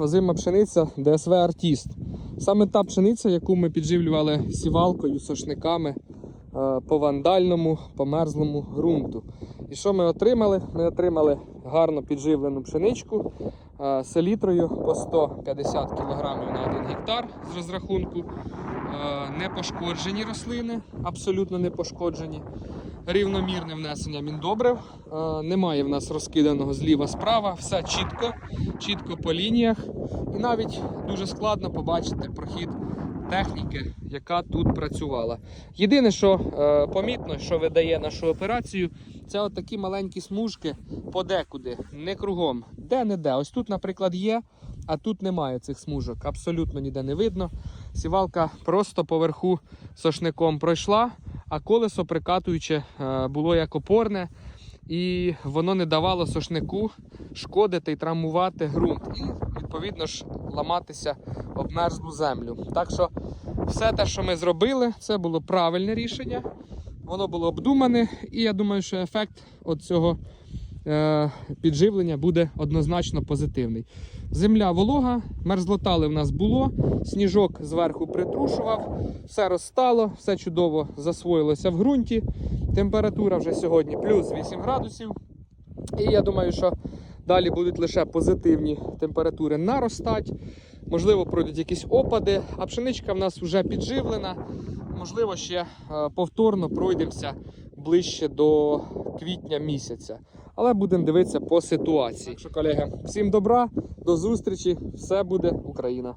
озима пшениця ДСВ Артіст. Саме та пшениця, яку ми підживлювали сівалкою, сошниками е, по вандальному, по мерзлому ґрунту. І що ми отримали? Ми отримали гарно підживлену пшеничку е, селітрою по 150 кг на 1 гектар з розрахунку. Е, Не пошкоджені рослини, абсолютно не пошкоджені. Рівномірне внесення міндобрив. Е, Немає в нас розкиданого зліва справа. Все чітко, чітко по лініях. І навіть дуже складно побачити прохід техніки, яка тут працювала. Єдине, що е, помітно, що видає нашу операцію, це от такі маленькі смужки подекуди, не кругом. Де-не-де. Ось тут, наприклад, є, а тут немає цих смужок. Абсолютно ніде не видно. Сівалка просто поверху сошником пройшла, а колесо прикатуюче е, було як опорне, і воно не давало сошнику шкодити і травмувати ґрунт. І, відповідно ж, ламатися об мерзлу землю. Так що все те, що ми зробили, це було правильне рішення. Воно було обдумане, і я думаю, що ефект від цього е, підживлення буде однозначно позитивний. Земля волога, мерзлотали в нас було, сніжок зверху притрушував, все розстало, все чудово засвоїлося в ґрунті. Температура вже сьогодні плюс 8 градусів. І я думаю, що далі будуть лише позитивні температури наростати. Можливо, пройдуть якісь опади, а пшеничка в нас вже підживлена. Можливо, ще е, повторно пройдемося ближче до квітня місяця. Але будемо дивитися по ситуації. Так що, колеги, всім добра, до зустрічі! Все буде Україна!